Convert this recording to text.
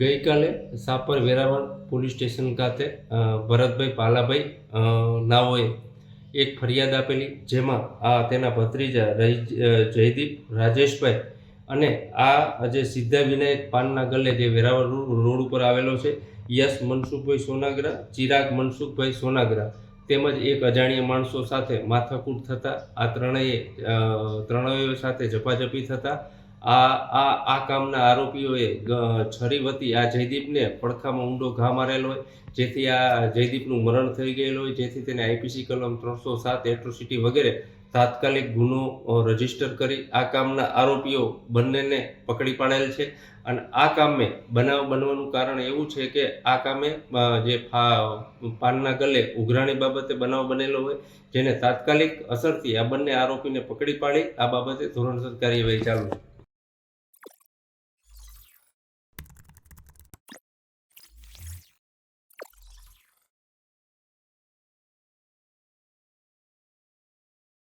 ગઈકાલે Sapar Veraval police station ખાતે ભરતભાઈ પાલાભાઈ નાઓએ એક ફરિયાદ આપેલી જેમાં આ તેના ભત્રીજા જયદીપ રાજેશભાઈ અને આ જે સિદ્ધા વિનાયક પાનના ગલે જે વેરાવળ રોડ ઉપર આવેલો છે, યશ મનસુખભાઈ સોનાગરા, ચિરાગ મનસુખભાઈ સોનાગરા તેમજ એક અજાણ્યા માણસો સાથે માથાકૂટ થતાં, આ ત્રણેય ત્રણેય સાથે ઝપાઝપી થતાં આ આ આ કામના આરોપીઓએ છરી વતી આ જયદીપને પડખામાં ઊંડો ઘા મારેલો હોય, જેથી આ જયદીપનું મરણ થઈ ગયેલું હોય, જેથી તેને આઈપીસી કલમ ત્રણસો સાત, એટ્રોસિટી વગેરે તાત્કાલિક ગુનો રજિસ્ટર કરી આ કામના આરોપીઓ બંનેને પકડી પાડેલ છે. અને આ કામે બનાવ બનવાનું કારણ એવું છે કે આ કામે જે પાનના ગલે ઉઘરાણી બાબતે બનાવ બનેલો હોય, જેને તાત્કાલિક અસરથી આ બંને આરોપીને પકડી પાડી, આ બાબતે ધોરણસર કાર્યવાહી ચાલુ છે.